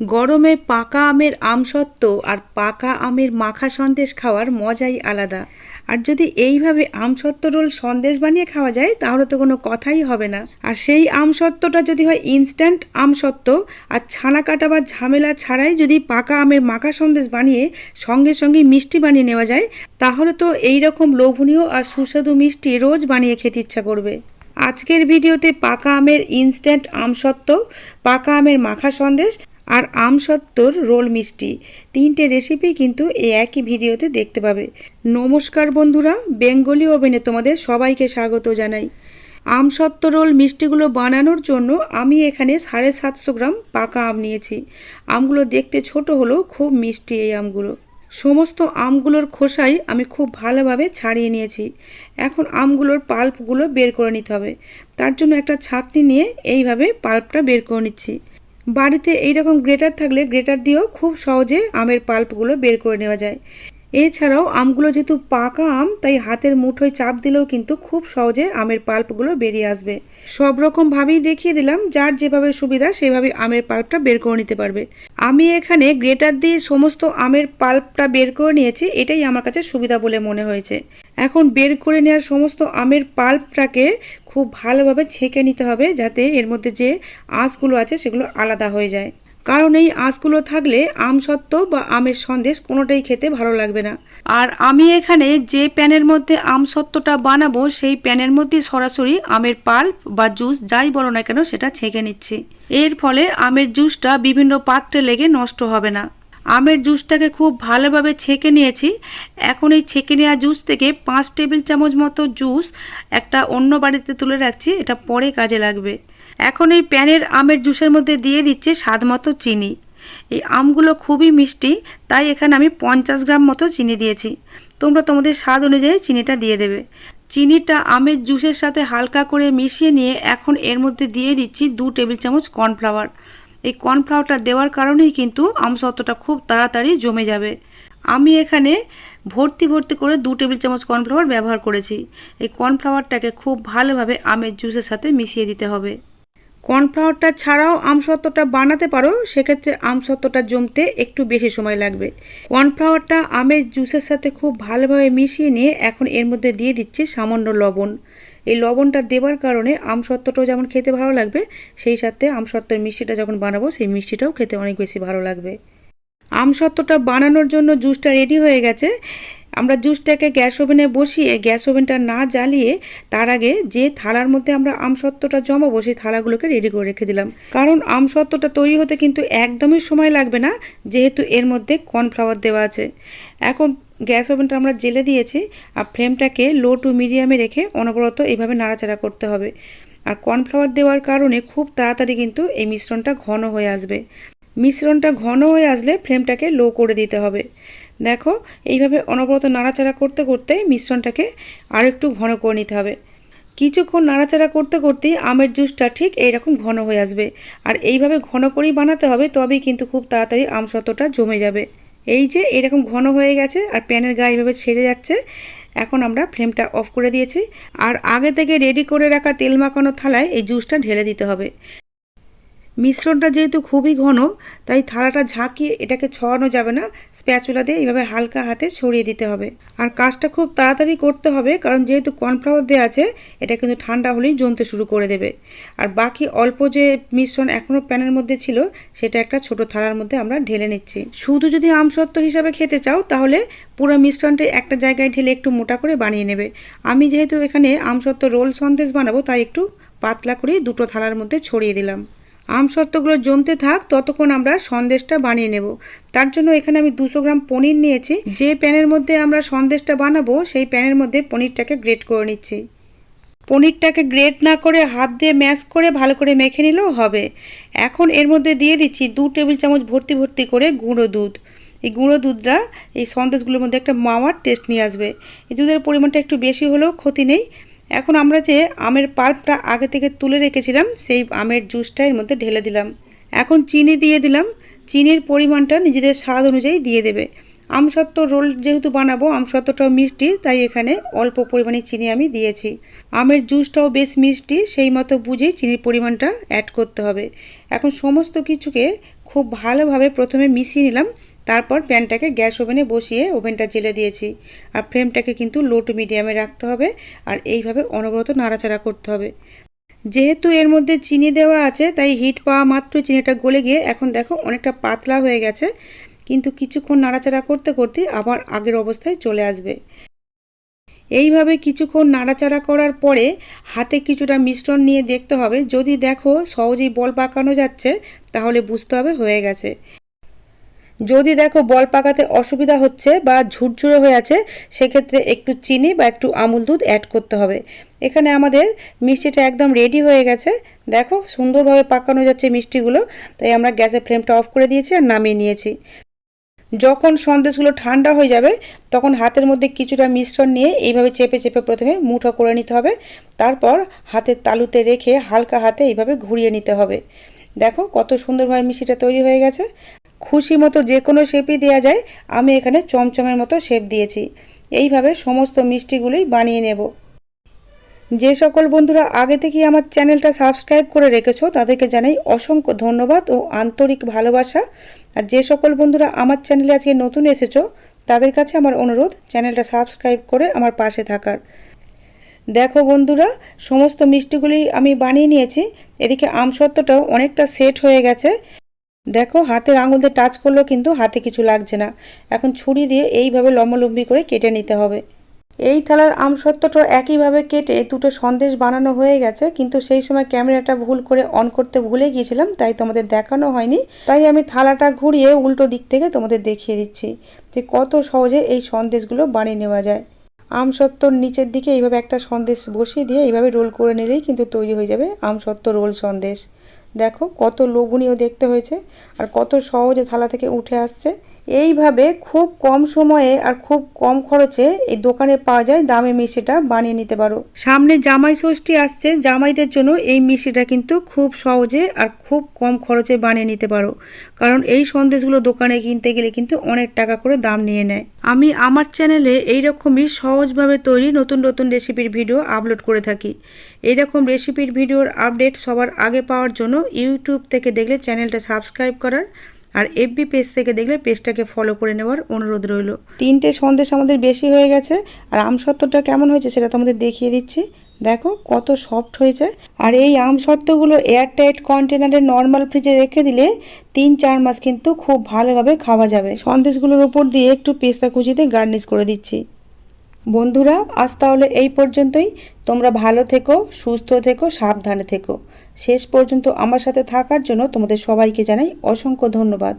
গরমে পাকা আমের আমসত্ত্ব আর পাকা আমের মাখা সন্দেশ খাওয়ার মজাই আলাদা। আর যদি এইভাবে আমসত্ত্ব রোল সন্দেশ বানিয়ে খাওয়া যায়, তাহলে তো কোনো কথাই হবে না। আর সেই আমসত্ত্বটা যদি হয় ইনস্ট্যান্ট আমসত্ত্ব আর ছানা কাটা বা ঝামেলা ছাড়াই যদি পাকা আমের মাখা সন্দেশ বানিয়ে সঙ্গে সঙ্গে মিষ্টি বানিয়ে নেওয়া যায়, তাহলে তো এই রকম লোভনীয় আর সুস্বাদু মিষ্টি রোজ বানিয়ে খেতে ইচ্ছা করবে। আজকের ভিডিওতে পাকা আমের ইনস্ট্যান্ট আমসত্ত্ব পাকা আমের মাখা সন্দেশ আর আমসত্ত্বর রোল মিষ্টি। তিনটে রেসিপি কিন্তু এই একই ভিডিওতে দেখতে পাবে। নমস্কার বন্ধুরা, বেঙ্গলি ওভেনে তোমাদের সবাইকে স্বাগত জানাই। আম আমসত্ত্ব রোল মিষ্টিগুলো বানানোর জন্য আমি এখানে সাড়ে সাতশো গ্রাম পাকা আম নিয়েছি। আমগুলো দেখতে ছোট হলেও খুব মিষ্টি এই আমগুলো। সমস্ত আমগুলোর খোসাই আমি খুব ভালোভাবে ছাড়িয়ে নিয়েছি। এখন আমগুলোর পাল্পগুলো বের করে নিতে হবে। তার জন্য একটা ছাঁকনি নিয়ে এইভাবে পাল্পটা বের করে নিচ্ছি। বাড়িতে এইরকম গ্রেটার থাকলে গ্রেটার দিয়েও খুব সহজে আমের পাল্পগুলো বের করে নেওয়া যায়। এছাড়াও আমগুলো যেহেতু পাকা আম, তাই হাতের মুঠোয় চাপ দিলেও কিন্তু খুব সহজে আমের পাল্পগুলো বেরিয়ে আসবে। সব রকমভাবেই দেখিয়ে দিলাম, যার যেভাবে সুবিধা সেভাবে আমের পাল্পটা বের করে নিতে পারবে। আমি এখানে গ্রেটার দিয়ে সমস্ত আমের পাল্পটা বের করে নিয়েছি, এটাই আমার কাছে সুবিধা বলে মনে হয়েছে। এখন বের করে নেওয়ার সমস্ত আমের পাল্পটাকে খুব ভালোভাবে ছেঁকে নিতে হবে, যাতে এর মধ্যে যে আঁশগুলো আছে সেগুলো আলাদা হয়ে যায়। কারণ এই আঁশগুলো থাকলে আম সত্ত্ব বা আমের সন্দেশ কোনোটাই খেতে ভালো লাগবে না। আর আমি এখানে যে প্যানের মধ্যে আম সত্ত্বটা বানাবো, সেই প্যানের মধ্যে সরাসরি আমের পাল্প বা জুস যাই বলো না কেন সেটা ছেঁকে নিচ্ছি। এর ফলে আমের জুসটা বিভিন্ন পাত্রে লেগে নষ্ট হবে না। আমের জুসটাকে খুব ভালোভাবে ছেঁকে নিয়েছি। এখন এই ছেঁকে নেওয়া জুস থেকে পাঁচ টেবিল চামচ মতো জুস একটা অন্য বাড়িতে তুলে রাখছি, এটা পরে কাজে লাগবে। এখন এই প্যানের আমের জুসের মধ্যে দিয়ে দিচ্ছি স্বাদ মতো চিনি। এই আমগুলো খুবই মিষ্টি, তাই এখানে আমি পঞ্চাশ গ্রাম মতো চিনি দিয়েছি। তোমরা তোমাদের স্বাদ অনুযায়ী চিনিটা দিয়ে দেবে। চিনিটা আমের জুসের সাথে হালকা করে মিশিয়ে নিয়ে এখন এর মধ্যে দিয়ে দিচ্ছি দু টেবিল চামচ কর্নফ্লাওয়ার। এই কর্নফ্লাওয়ারটা দেওয়ার কারণেই কিন্তু আমসত্ত্বটা খুব তাড়াতাড়ি জমে যাবে। আমি এখানে ভর্তি ভর্তি করে দু টেবিল চামচ কর্নফ্লাওয়ার ব্যবহার করেছি। এই কর্নফ্লাওয়ারটাকে খুব ভালোভাবে আমের জুসের সাথে মিশিয়ে দিতে হবে। কর্নফ্লাওয়ারটা ছাড়াও আমসত্ত্বটা বানাতে পারো, সেক্ষেত্রে আমসত্ত্বটা জমতে একটু বেশি সময় লাগবে। কর্নফ্লাওয়ারটা আমের জুসের সাথে খুব ভালোভাবে মিশিয়ে নিয়ে এখন এর মধ্যে দিয়ে দিচ্ছি সামান্য লবণ। এই লবণটা দেওয়ার কারণে আমসত্ত্বটাও যেমন খেতে ভালো লাগবে, সেই সাথে আমসত্ত্বের মিষ্টিটা যখন বানাবো, সেই মিষ্টিটাও খেতে অনেক বেশি ভালো লাগবে। আমসত্ত্বটা বানানোর জন্য জুসটা রেডি হয়ে গেছে। আমরা জুসটাকে গ্যাস ওভেনে বসিয়ে, গ্যাস ওভেনটা না জ্বালিয়ে তার আগে যে থালার মধ্যে আমরা আমসত্ত্বটা জমাবো, সেই থালাগুলোকে রেডি করে রেখে দিলাম। কারণ আমসত্ত্বটা তৈরি হতে কিন্তু একদমই সময় লাগবে না, যেহেতু এর মধ্যে কর্নফ্লাওয়ার দেওয়া আছে। এখন গ্যাস ওভেনটা আমরা জেলে দিয়েছি আর ফ্লেমটাকে লো টু মিডিয়ামে রেখে অনবরত এইভাবে নাড়াচাড়া করতে হবে। আর কর্নফ্লাওয়ার দেওয়ার কারণে খুব তাড়াতাড়ি কিন্তু এই মিশ্রণটা ঘন হয়ে আসবে। মিশ্রণটা ঘন হয়ে আসলে ফ্লেমটাকে লো করে দিতে হবে। দেখো, এইভাবে অনবরত নাড়াচাড়া করতে করতে মিশ্রণটাকে আর একটু ঘন করে নিতে হবে। কিছুক্ষণ নাড়াচাড়া করতে করতেই আমের জুসটা ঠিক এইরকম ঘন হয়ে আসবে। আর এইভাবে ঘন করেই বানাতে হবে, তবেই কিন্তু খুব তাড়াতাড়ি আম আমসত্ত্বটা জমে যাবে। এই যে এরকম ঘন হয়ে গেছে আর প্যানের গায়ে এইভাবে ছেড়ে যাচ্ছে, এখন আমরা ফ্লেমটা অফ করে দিয়েছি। আর আগে থেকে রেডি করে রাখা তেল মাখানো থালায় এই জুসটা ঢেলে দিতে হবে। মিশ্রণটা যেহেতু খুবই ঘন, তাই থালাটা ঝাঁকিয়ে এটাকে ছড়ানো যাবে না। স্প্যাচুলা দিয়ে এইভাবে হালকা হাতে ছড়িয়ে দিতে হবে। আর কাজটা খুব তাড়াতাড়ি করতে হবে, কারণ যেহেতু কর্নফ্লাওয়ার দেওয়া আছে, এটা কিন্তু ঠান্ডা হলেই জমতে শুরু করে দেবে। আর বাকি অল্প যে মিশ্রণ এখনও প্যানের মধ্যে ছিল, সেটা একটা ছোট থালার মধ্যে আমরা ঢেলে নিচ্ছি। শুধু যদি আমসত্ত্ব হিসাবে খেতে চাও, তাহলে পুরো মিশ্রণটা একটা জায়গায় ঢেলে একটু মোটা করে বানিয়ে নেবে। আমি যেহেতু এখানে আমসত্ত্ব রোল সন্দেশ বানাবো, তাই একটু পাতলা করে দুটো থালার মধ্যে ছড়িয়ে দিলাম। আমসত্ত্বগুলো জমতে থাক, ততক্ষণ আমরা সন্দেশটা বানিয়ে নেব। তার জন্য এখানে আমি দুশো গ্রাম পনির নিয়েছি। যে প্যানের মধ্যে আমরা সন্দেশটা বানাবো, সেই প্যানের মধ্যে পনিরটাকে গ্রেট করে নিচ্ছি। পনিরটাকে গ্রেট না করে হাত দিয়ে ম্যাশ করে ভালো করে মেখে নিলেও হবে। এখন এর মধ্যে দিয়ে দিচ্ছি দু টেবিল চামচ ভর্তি ভর্তি করে গুঁড়ো দুধ। এই গুঁড়ো দুধটা এই সন্দেশগুলোর মধ্যে একটা মাওয়ার টেস্ট নিয়ে আসবে। এই দুধের পরিমাণটা একটু বেশি হলেও ক্ষতি নেই। এখন আমরা যে আমের পাল্পটা আগে থেকে তুলে রেখেছিলাম, সেই আমের জুসটা এর মধ্যে ঢেলে দিলাম। এখন চিনি দিয়ে দিলাম। চিনির পরিমাণটা নিজেদের স্বাদ অনুযায়ী দিয়ে দেবে। আমসত্ত্ব রোল যেহেতু বানাবো আমসত্ত্বটাও মিষ্টি, তাই এখানে অল্প পরিমাণে চিনি আমি দিয়েছি। আমের জুসটাও বেশ মিষ্টি, সেই মতো বুঝেই চিনির পরিমাণটা অ্যাড করতে হবে। এখন সমস্ত কিছুকে খুব ভালোভাবে প্রথমে মিশিয়ে নিলাম। তারপর প্যানটাকে গ্যাস ওভেনে বসিয়ে ওভেনটা জেলে দিয়েছি। আর ফ্লেমটাকে কিন্তু লো টু মিডিয়ামে রাখতে হবে আর এইভাবে অনবরত নাড়াচাড়া করতে হবে। যেহেতু এর মধ্যে চিনি দেওয়া আছে, তাই হিট পাওয়া মাত্র চিনিটা গলে গিয়ে এখন দেখো অনেকটা পাতলা হয়ে গেছে। কিন্তু কিছুক্ষণ নাড়াচাড়া করতে করতে আবার আগের অবস্থায় চলে আসবে। এইভাবে কিছুক্ষণ নাড়াচাড়া করার পরে হাতে কিছুটা মিশ্রণ নিয়ে দেখতে হবে। যদি দেখো সহজেই বল পাকানো যাচ্ছে, তাহলে বুঝতে হবে হয়ে গেছে। যদি দেখো বল পাকাতে অসুবিধা হচ্ছে বা ঝুরঝুরে হয়ে আছে, সেক্ষেত্রে একটু চিনি বা একটু আমুল দুধ অ্যাড করতে হবে। এখানে আমাদের মিষ্টিটা একদম রেডি হয়ে গেছে। দেখো সুন্দরভাবে পাকানো যাচ্ছে মিষ্টিগুলো, তাই আমরা গ্যাসের ফ্লেমটা অফ করে দিয়েছি আর নামিয়ে নিয়েছি। যখন সন্দেশগুলো ঠান্ডা হয়ে যাবে, তখন হাতের মধ্যে কিছুটা মিশ্রণ নিয়ে এইভাবে চেপে চেপে প্রথমে মুঠো করে নিতে হবে। তারপর হাতের তালুতে রেখে হালকা হাতে এইভাবে ঘুরিয়ে নিতে হবে। দেখো কত সুন্দরভাবে মিষ্টিটা তৈরি হয়ে গেছে। খুশি মতো যে কোনো শেপই দেওয়া যায়, আমি এখানে চমচমের মতো শেপ দিয়েছি। এইভাবে সমস্ত মিষ্টিগুলোই বানিয়ে নেব। যে সকল বন্ধুরা আগে থেকেই আমার চ্যানেলটা সাবস্ক্রাইব করে রেখেছো, তাদেরকে জানাই অসংখ্য ধন্যবাদ ও আন্তরিক ভালোবাসা। আর যে সকল বন্ধুরা আমার চ্যানেলে আজকে নতুন এসেছ, তাদের কাছে আমার অনুরোধ, চ্যানেলটা সাবস্ক্রাইব করে আমার পাশে থাকার। দেখো বন্ধুরা, সমস্ত মিষ্টিগুলি আমি বানিয়ে নিয়েছি। এদিকে আমসত্ত্বটাও অনেকটা সেট হয়ে গেছে। দেখো, হাতের আঙুল দিয়ে টাচ করলেও কিন্তু হাতে কিছু লাগছে না। এখন ছুরি দিয়ে এইভাবে লম্বালম্বি করে কেটে নিতে হবে। এই থালার আমসত্ত্বটা একইভাবে কেটে দুটো সন্দেশ বানানো হয়ে গেছে, কিন্তু সেই সময় ক্যামেরাটা ভুল করে অন করতে ভুলে গিয়েছিলাম, তাই তোমাদের দেখানো হয়নি। তাই আমি থালাটা ঘুরিয়ে উল্টো দিক থেকে তোমাদের দেখিয়ে দিচ্ছি যে কত সহজে এই সন্দেশগুলো বানিয়ে নেওয়া যায়। আমসত্ত্বর নিচের দিকে এইভাবে একটা সন্দেশ বসিয়ে দিয়ে এইভাবে রোল করে নিলেই কিন্তু তৈরি হয়ে যাবে আমসত্ত্ব রোল সন্দেশ। দেখো কত লোভনীয় দেখতে হয়েছে আর কত সহজে থালা থেকে উঠে আসছে। এইভাবে খুব কম সময়ে আর খুব কম খরচে এই দোকানে পাওয়া যায় দামে মিষ্টিটা বানিয়ে নিতে পারো। সামনে জামাই ষষ্ঠী আসছে, জামাইদের জন্য এই মিষ্টিটা কিন্তু খুব সহজে আর খুব কম খরচে বানিয়ে নিতে পারো। কারণ এই সন্দেশগুলো দোকানে কিনতে গেলে কিন্তু অনেক টাকা করে দাম নিয়ে নেয়। আমি আমার চ্যানেলে এইরকমই সহজভাবে তৈরি নতুন নতুন রেসিপির ভিডিও আপলোড করে থাকি। এইরকম রেসিপির ভিডিওর আপডেট সবার আগে পাওয়ার জন্য ইউটিউব থেকে দেখলে চ্যানেলটা সাবস্ক্রাইব করার আর এফবি পেজ থেকে দেখলে পেজটাকে ফলো করে নেওয়ার অনুরোধ রইল। তিনটে সন্দেশ আমাদের বেশি হয়ে গেছে, আর আমসত্ত্বটা কেমন হয়েছে সেটা তোমাদের দেখিয়ে দিচ্ছি। দেখো কত সফট হয়েছে, আর এই আমসত্ত্বগুলো এয়ারটাইট কন্টেনারে নর্মাল ফ্রিজে রেখে দিলে তিন চার মাস কিন্তু খুব ভালোভাবে খাওয়া যাবে। সন্দেশগুলোর উপর দিয়ে একটু পেস্তা কুচিতে গার্নিশ করে দিচ্ছি। বন্ধুরা, আজ তাহলে এই পর্যন্তই। তোমরা ভালো থেকো, সুস্থ থেকো, সাবধানে থেকো। শেষ পর্যন্ত আমার সাথে থাকার জন্য তোমাদের সবাইকে জানাই অসংখ্য ধন্যবাদ।